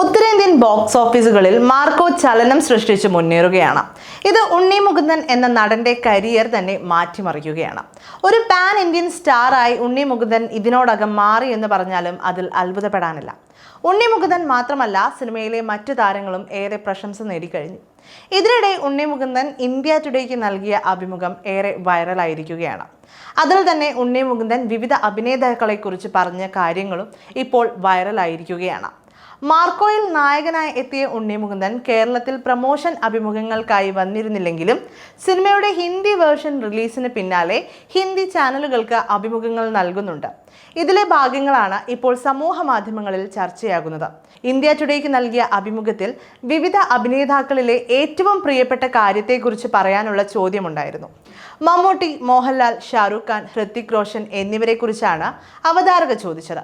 ഉത്തരേന്ത്യൻ ബോക്സ് ഓഫീസുകളിൽ മാർക്കോ ചലനം സൃഷ്ടിച്ച് മുന്നേറുകയാണ്. ഇത് ഉണ്ണി മുകുന്ദൻ എന്ന നടന്റെ കരിയർ തന്നെ മാറ്റിമറിക്കുകയാണ്. ഒരു പാൻ ഇന്ത്യൻ സ്റ്റാറായി ഉണ്ണി മുകുന്ദൻ ഇതിനോടകം മാറി എന്ന് പറഞ്ഞാലും അതിൽ അത്ഭുതപ്പെടാനില്ല. ഉണ്ണി മുകുന്ദൻ മാത്രമല്ല സിനിമയിലെ മറ്റു താരങ്ങളും ഏറെ പ്രശംസ നേടിക്കഴിഞ്ഞു. ഇതിനിടെ ഉണ്ണി മുകുന്ദൻ ഇന്ത്യ ടുഡേക്ക് നൽകിയ അഭിമുഖം ഏറെ വൈറലായിരിക്കുകയാണ്. അതിൽ തന്നെ ഉണ്ണി മുകുന്ദൻ വിവിധ അഭിനേതാക്കളെക്കുറിച്ച് പറഞ്ഞ കാര്യങ്ങളും ഇപ്പോൾ വൈറലായിരിക്കുകയാണ്. മാർക്കോയിൽ നായകനായി എത്തിയ ഉണ്ണിമുകുന്ദൻ കേരളത്തിൽ പ്രമോഷൻ അഭിമുഖങ്ങൾക്കായി വന്നിരുന്നില്ലെങ്കിലും സിനിമയുടെ ഹിന്ദി വേർഷൻ റിലീസിന് പിന്നാലെ ഹിന്ദി ചാനലുകൾക്ക് അഭിമുഖങ്ങൾ നൽകുന്നുണ്ട്. ഇതിലെ ഭാഗങ്ങളാണ് ഇപ്പോൾ സമൂഹ മാധ്യമങ്ങളിൽ ചർച്ചയാകുന്നത്. ഇന്ത്യ ടുഡേക്ക് നൽകിയ അഭിമുഖത്തിൽ വിവിധ അഭിനേതാക്കളിലെ ഏറ്റവും പ്രിയപ്പെട്ട കാര്യത്തെക്കുറിച്ച് പറയാനുള്ള ചോദ്യമുണ്ടായിരുന്നു. മമ്മൂട്ടി മോഹൻലാൽ ഷാറൂഖ് ഖാൻ ഹൃത്തിക് റോഷൻ എന്നിവരെ കുറിച്ചാണ് അവതാരക ചോദിച്ചത്.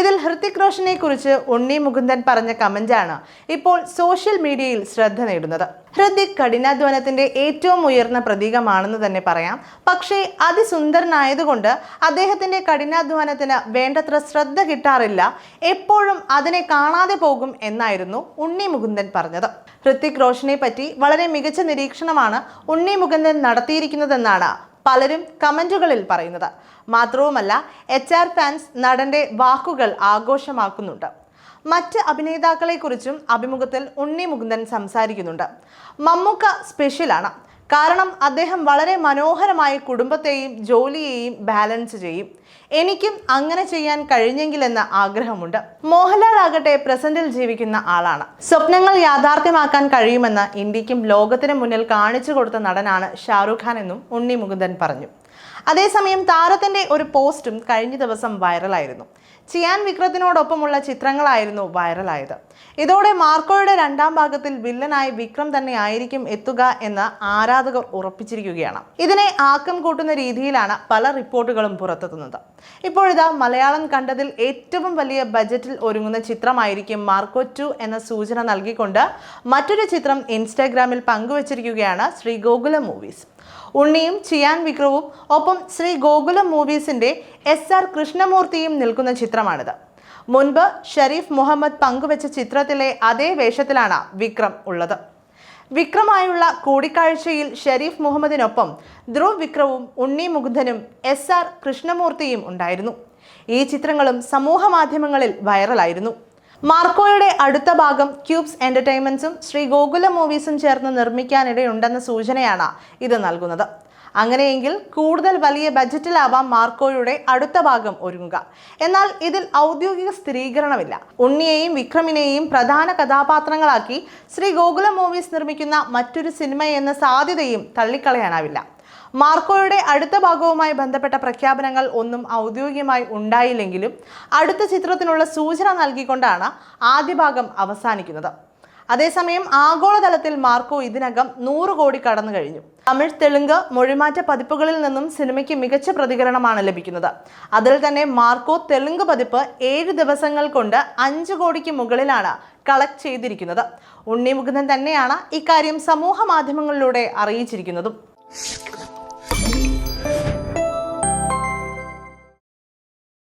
ഇതിൽ ഹൃത്തിക് റോഷനെ കുറിച്ച് ഉണ്ണി മുകുന്ദൻ പറഞ്ഞ കമന്റാണ് ഇപ്പോൾ സോഷ്യൽ മീഡിയയിൽ ശ്രദ്ധ നേടുന്നത്. ഹൃതിക് കഠിനാധ്വാനത്തിന്റെ ഏറ്റവും ഉയർന്ന പ്രതീകമാണെന്ന് തന്നെ പറയാം. പക്ഷേ അതിസുന്ദരനായതുകൊണ്ട് അദ്ദേഹത്തിന്റെ കഠിനാധ്വാനത്തിന് വേണ്ടത്ര ശ്രദ്ധ കിട്ടാറില്ല. എപ്പോഴും അതിനെ കാണാതെ പോകും എന്നായിരുന്നു ഉണ്ണി മുകുന്ദൻ പറഞ്ഞത്. ഹൃത്തിക് റോഷനെ പറ്റി വളരെ മികച്ച നിരീക്ഷണമാണ് ഉണ്ണി മുകുന്ദൻ നടത്തിയിരിക്കുന്നതെന്നാണ് പലരും കമന്റുകളിൽ പറയുന്നത്. മാത്രവുമല്ല എച്ച് ആർ ഫാൻസ് നടന്റെ വാക്കുകൾ ആഘോഷമാക്കുന്നുണ്ട്. മറ്റ് അഭിനേതാക്കളെക്കുറിച്ചും അഭിമുഖത്തിൽ ഉണ്ണി മുകുന്ദൻ സംസാരിക്കുന്നുണ്ട്. മമ്മൂക്ക സ്പെഷ്യലാണ്. കാരണം അദ്ദേഹം വളരെ മനോഹരമായി കുടുംബത്തെയും ജോലിയെയും ബാലൻസ് ചെയ്യും. എനിക്കും അങ്ങനെ ചെയ്യാൻ കഴിഞ്ഞെങ്കിലെന്ന ആഗ്രഹമുണ്ട്. മോഹൻലാൽ ആകട്ടെ പ്രസന്റിൽ ജീവിക്കുന്ന ആളാണ്. സ്വപ്നങ്ങൾ യാഥാർത്ഥ്യമാക്കാൻ കഴിയുമെന്ന് ഇന്ത്യക്കും ലോകത്തിന് മുന്നിൽ കാണിച്ചു കൊടുത്ത നടനാണ് ഷാറുഖ് ഖാൻ എന്നും ഉണ്ണി മുകുന്ദൻ പറഞ്ഞു. അതേസമയം താരത്തിന്റെ ഒരു പോസ്റ്റും കഴിഞ്ഞ ദിവസം വൈറലായിരുന്നു. ചിയാൻ വിക്രത്തിനോടൊപ്പമുള്ള ചിത്രങ്ങളായിരുന്നു വൈറലായത്. ഇതോടെ മാർക്കോയുടെ രണ്ടാം ഭാഗത്തിൽ വില്ലനായി വിക്രം തന്നെ ആയിരിക്കും എത്തുക എന്ന് ആരാധകർ ഉറപ്പിച്ചിരിക്കുകയാണ്. ഇതിനെ ആക്കം കൂട്ടുന്ന രീതിയിലാണ് പല റിപ്പോർട്ടുകളും പുറത്തെത്തുന്നത്. ഇപ്പോഴിതാ മലയാളം കണ്ടതിൽ ഏറ്റവും വലിയ ബജറ്റിൽ ഒരുങ്ങുന്ന ചിത്രമായിരിക്കും മാർക്കോ ടു എന്ന സൂചന നൽകിക്കൊണ്ട് മറ്റൊരു ചിത്രം ഇൻസ്റ്റാഗ്രാമിൽ പങ്കുവച്ചിരിക്കുകയാണ് ശ്രീ ഗോകുല മൂവീസ്. ഉണ്ണിയും ചിയാൻ വിക്രവും ഒപ്പം ശ്രീ ഗോകുലം മൂവീസിന്റെ എസ് ആർ കൃഷ്ണമൂർത്തിയും നിൽക്കുന്ന ചിത്രമാണിത്. മുൻപ് ഷെരീഫ് മുഹമ്മദ് പങ്കുവച്ച ചിത്രത്തിലെ അതേ വേഷത്തിലാണ് വിക്രം ഉള്ളത്. വിക്രമായുള്ള കൂടിക്കാഴ്ചയിൽ ഷെരീഫ് മുഹമ്മദിനൊപ്പം ധ്രുവ് വിക്രവും ഉണ്ണി മുകുന്ദനും എസ് ആർ കൃഷ്ണമൂർത്തിയും ഉണ്ടായിരുന്നു. ഈ ചിത്രങ്ങളും സമൂഹ മാധ്യമങ്ങളിൽ വൈറലായിരുന്നു. മാർക്കോയുടെ അടുത്ത ഭാഗം ക്യൂബ്സ് എന്റർടൈൻമെന്റ്സും ശ്രീ ഗോകുല മൂവീസും ചേർന്ന് നിർമ്മിക്കാനിടയുണ്ടെന്ന സൂചനയാണ് ഇത് നൽകുന്നത്. അങ്ങനെയെങ്കിൽ കൂടുതൽ വലിയ ബജറ്റിലാവാം മാർക്കോയുടെ അടുത്ത ഭാഗം ഒരുങ്ങുക. എന്നാൽ ഇതിൽ ഔദ്യോഗിക സ്ഥിരീകരണമില്ല. ഉണ്ണിയെയും വിക്രമിനെയും പ്രധാന കഥാപാത്രങ്ങളാക്കി ശ്രീ ഗോകുലം മൂവീസ് നിർമ്മിക്കുന്ന മറ്റൊരു സിനിമ എന്ന സാധ്യതയും തള്ളിക്കളയാനാവില്ല. മാർക്കോയുടെ അടുത്ത ഭാഗവുമായി ബന്ധപ്പെട്ട പ്രഖ്യാപനങ്ങൾ ഒന്നും ഔദ്യോഗികമായി ഉണ്ടായില്ലെങ്കിലും അടുത്ത ചിത്രത്തിനുള്ള സൂചന നൽകിക്കൊണ്ടാണ് ആദ്യ ഭാഗം അവസാനിക്കുന്നത്. അതേസമയം ആഗോളതലത്തിൽ മാർക്കോ ഇതിനകം നൂറ് കോടി കടന്നു കഴിഞ്ഞു. തമിഴ് തെലുങ്ക് മൊഴിമാറ്റ പതിപ്പുകളിൽ നിന്നും സിനിമയ്ക്ക് മികച്ച പ്രതികരണമാണ് ലഭിക്കുന്നത്. അതിൽ തന്നെ മാർക്കോ തെലുങ്ക് പതിപ്പ് ഏഴ് ദിവസങ്ങൾ കൊണ്ട് അഞ്ച് കോടിക്ക് മുകളിലാണ് കളക്ട് ചെയ്തിരിക്കുന്നത്. ഉണ്ണിമുകുന്ദൻ തന്നെയാണ് ഇക്കാര്യം സമൂഹ മാധ്യമങ്ങളിലൂടെ അറിയിച്ചിരിക്കുന്നതും.